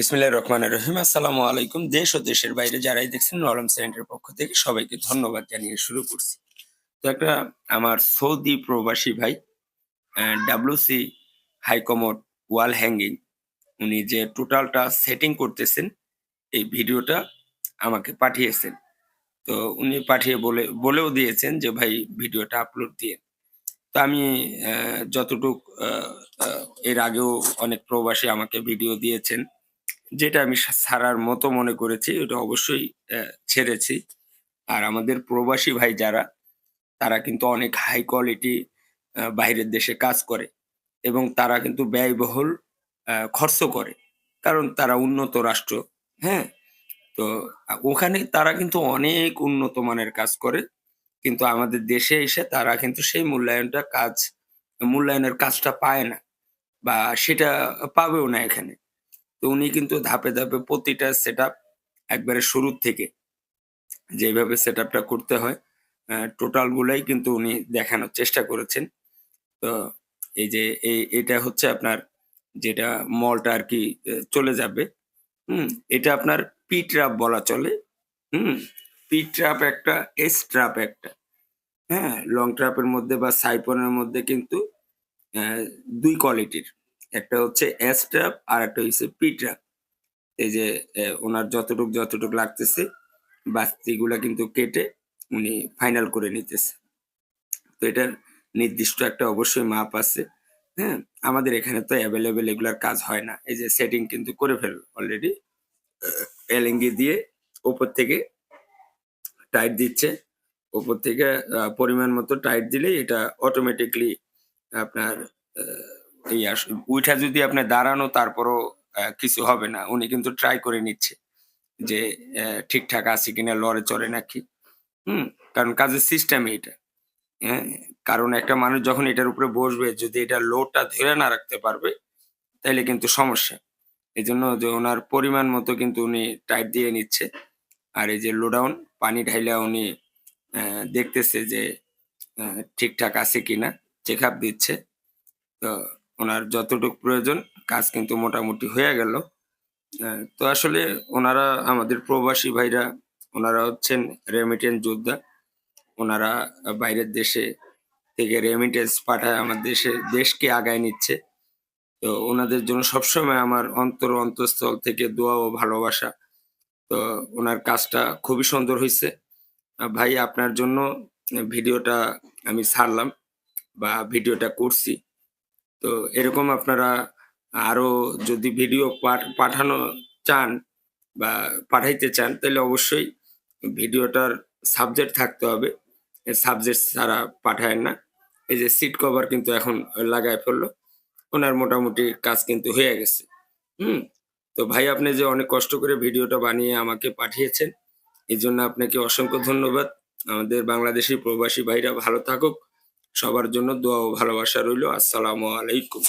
বিসমিল্লাহির রহমানির রহিম। আসসালামু আলাইকুম। দেশ ও দেশের বাইরে যারাই দেখছেন নরম সেন্টারের পক্ষ থেকে সবাইকে ধন্যবাদ জানিয়ে শুরু করছি। তো একটা আমার সৌদি প্রবাসী ভাই ডাব্লিউসি হাইকমোড ওয়াল হ্যাঙ্গিং, উনি যে টোটালটা সেটিং করতেছেন, এই ভিডিওটা আমাকে পাঠিয়েছেন। তো উনি পাঠিয়ে বলে, বলেও দিয়েছেন যে, ভাই, ভিডিওটা আপলোড দিয়ে। তো আমি যতটুক এর আগেও অনেক প্রবাসী আমাকে ভিডিও দিয়েছেন। যেটা আমি ছাড়ার মতো মনে করেছি, ওটা অবশ্যই ছেড়েছি। আর আমাদের প্রবাসী ভাই যারা, তারা কিন্তু অনেক হাই কোয়ালিটি বাইরের দেশে কাজ করে এবং তারা কিন্তু ব্যয়বহুল খরচ করে। কারণ তারা উন্নত রাষ্ট্র হ্যাঁ? তো ওখানে তারা কিন্তু অনেক উন্নত মানের কাজ করে। কিন্তু আমাদের দেশে এসে তারা কিন্তু সেই মূল্যায়নটা কাজ, মূল্যায়নের কাজটা পায় না বা সেটা পাবেও না এখানে। তো উনি কিন্তু ধাপে ধাপে প্রতিটা সেট একবারে শুরুর থেকে যেভাবে সেট করতে হয় টোটাল গুলাই কিন্তু উনি দেখানোর চেষ্টা করেছেন। তো এই যে এই, এটা হচ্ছে আপনার যেটা মলটা আর কি চলে যাবে। হুম, এটা আপনার পি ট্রাপ বলা চলে। হুম পি ট্রাপ একটা এস ট্রাপ একটা। হ্যাঁ লং ট্রাপের মধ্যে বা সাইপনের মধ্যে কিন্তু দুই কোয়ালিটির একটা হচ্ছে এস ট্রাপ আর একটা হচ্ছে পি ট্রাপ এই যে ওনার যতটুক যতটুক লাগতেছে, বাস্তিগুলা কিন্তু কেটে উনি ফাইনাল করে নিতেছে। তো এটার নির্দিষ্ট একটা অবশ্যই মাপ আছে হ্যাঁ? আমাদের এখানে তো অ্যাভেলেবেল এগুলার কাজ হয় না। এই যে সেটিং কিন্তু করে ফেল অলরেডি এলএঙ্গি দিয়ে ওপর থেকে টাইট দিচ্ছে। উপর থেকে পরিমাণ মতো টাইট দিলেই এটা অটোমেটিকলি আপনার উইঠা যদি আপনি দাঁড়ানো তারপরও কিছু হবে না। উনি কিন্তু ট্রাই করে নিচ্ছে যে ঠিকঠাক আছে কিনা লড়ে চড়ে নাকি। হুম কারণ কাজের সিস্টেম এটা হ্যাঁ কারণ একটা মানুষ যখন এটার উপরে বসবে যদি এটা লোডটা ধরে না রাখতে পারবে তাহলে কিন্তু সমস্যা। এই জন্য যে ওনার পরিমাণ মতো কিন্তু উনি টাইট দিয়ে নিচ্ছে। আর এই যে লোডাউন পানি ঢাইলা উনি আহ, দেখতেছে যে ঠিকঠাক আছে কিনা চেক আপ দিচ্ছে। তো ওনার যতটুকু প্রয়োজন, কাজ কিন্তু মোটামুটি হয়ে গেল। তো আসলে ওনারা আমাদের প্রবাসী ভাইরা, ওনারা হচ্ছেন রেমিটেন্স যোদ্ধা। ওনারা বাইরের দেশে থেকে রেমিটেন্স পাঠায় আমার দেশে, দেশকে আগায় নিচ্ছে। তো ওনাদের জন্য সবসময় আমার অন্তর, অন্তঃস্থল থেকে দোয়া ও ভালোবাসা। তো ওনার কাজটা খুবই সুন্দর হয়েছে ভাই, আপনার জন্য ভিডিওটা আমি ছাড়লাম বা ভিডিওটা করছি। তো এরকম আপনারা আরও যদি ভিডিও পাঠ- পাঠানো চান বা পাঠাইতে চান, তাহলে অবশ্যই ভিডিওটার সাবজেক্ট থাকতে হবে। সাবজেক্ট ছাড়া পাঠায় না। এই যে সিট কভার কিন্তু এখন লাগায় ফেলল। ওনার মোটামুটি কাজ কিন্তু হয়ে গেছে। হুম? তো ভাই, আপনি যে অনেক কষ্ট করে ভিডিওটা বানিয়ে আমাকে পাঠিয়েছেন এই জন্য আপনাকে অসংখ্য ধন্যবাদ। আমাদের বাংলাদেশি প্রবাসী ভাইরা ভালো থাকুক। সবার জন্য দোয়া ও ভালোবাসা রইল। আসসালামু আলাইকুম।